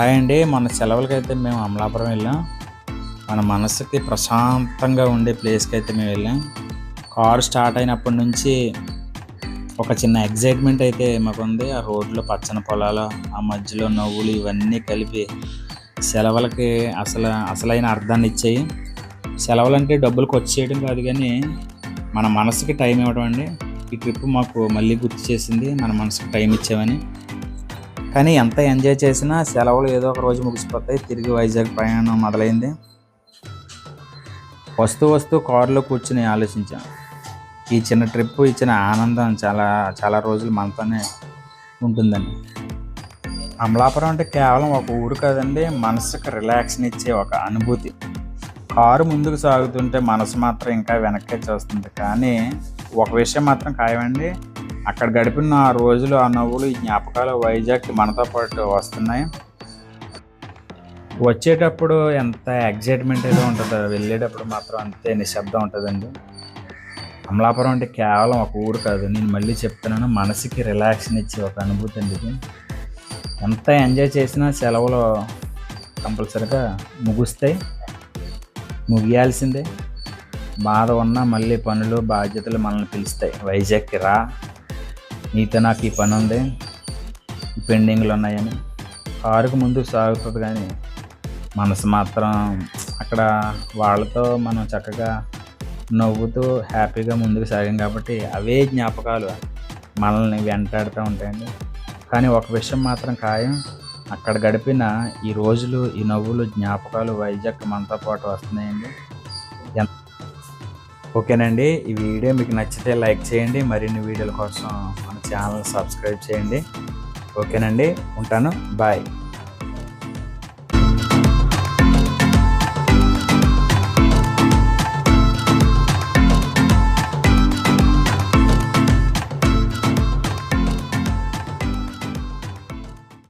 Hi అండి. మన సెలవులకి అయితే మేము అమలాపురం వెళ్ళాం. మన మనసుకి ప్రశాంతంగా ఉండే ప్లేస్కి అయితే మేము వెళ్ళాం. కారు స్టార్ట్ అయినప్పటి నుంచి ఒక చిన్న ఎగ్జైట్మెంట్ అయితే మాకు ఉంది ఆ రోడ్లు పచ్చని పొలాలు ఆ మధ్యలో నవ్వులు ఇవన్నీ కలిపి సెలవులకి అసలు అసలైన అర్థాన్ని ఇచ్చాయి. సెలవులు అంటే డబ్బులు ఖర్చు చేయడం కాదు కానీ మన మనసుకి టైం ఇవ్వడం అండి. ఈ ట్రిప్ మాకు మళ్ళీ గుర్తు చేసింది. మన మనసుకి టైం ఇచ్చామని కానీ ఎంత ఎంజాయ్ చేసినా సెలవులు ఏదో ఒక రోజు ముగిసిపోతాయి తిరిగి వైజాగ్ ప్రయాణం మొదలైంది. వస్తూ వస్తూ కారులో కూర్చుని ఆలోచించాం. ఈ చిన్న ట్రిప్ ఇచ్చిన ఆనందం చాలా చాలా రోజులు మనతోనే ఉంటుందని. అమలాపురం అంటే కేవలం ఒక ఊరు కాదండి మనసుకు రిలాక్స్ని ఇచ్చే ఒక అనుభూతి. కారు ముందుకు సాగుతుంటే మనసు మాత్రం ఇంకా వెనక్కే చూస్తుంది. కానీ ఒక విషయం మాత్రం ఖాయమండి అక్కడ గడిపిన ఆ రోజులు ఆ నవ్వులు ఈ జ్ఞాపకాలు వైజాగ్ మనతో పాటు వస్తున్నాయి. వచ్చేటప్పుడు ఎంత ఎగ్జైట్మెంట్ అయితే ఉంటుందో వెళ్ళేటప్పుడు మాత్రం అంతే నిశ్శబ్దం ఉంటుందండి. అమలాపురం అంటే కేవలం ఒక ఊరు కాదు నేను మళ్ళీ చెప్తున్నాను మనసుకి రిలాక్స్ని ఇచ్చే ఒక అనుభూతి అండి ఇది. ఎంత ఎంజాయ్ చేసినా సెలవులు కంపల్సరిగా ముగుస్తాయి ముగియాల్సిందే. బాధ ఉన్నా మళ్ళీ పనులు బాధ్యతలు మనల్ని పిలుస్తాయి. వైజాగ్కి రా. నీతో నాకు ఈ పని ఉంది పెండింగ్లు ఉన్నాయని కారుకు ముందుకు సాగుతుంది కానీ మనసు మాత్రం అక్కడ వాళ్ళతో మనం చక్కగా నవ్వుతూ హ్యాపీగా ముందుకు సాగాం కాబట్టి అవే జ్ఞాపకాలు. మనల్ని వెంటాడుతూ ఉంటాయండి. కానీ ఒక విషయం మాత్రం ఖాయం. అక్కడ గడిపిన ఈ రోజులు ఈ నవ్వులు జ్ఞాపకాలు వైజాగ్ మనతో పాటు వస్తున్నాయండి. ఓకేనండి. ఈ వీడియో మీకు నచ్చితే లైక్ చేయండి. మరిన్ని వీడియోల కోసం మన ఛానల్ సబ్స్క్రైబ్ చేయండి. ఓకేనండి. ఉంటాను. బాయ్.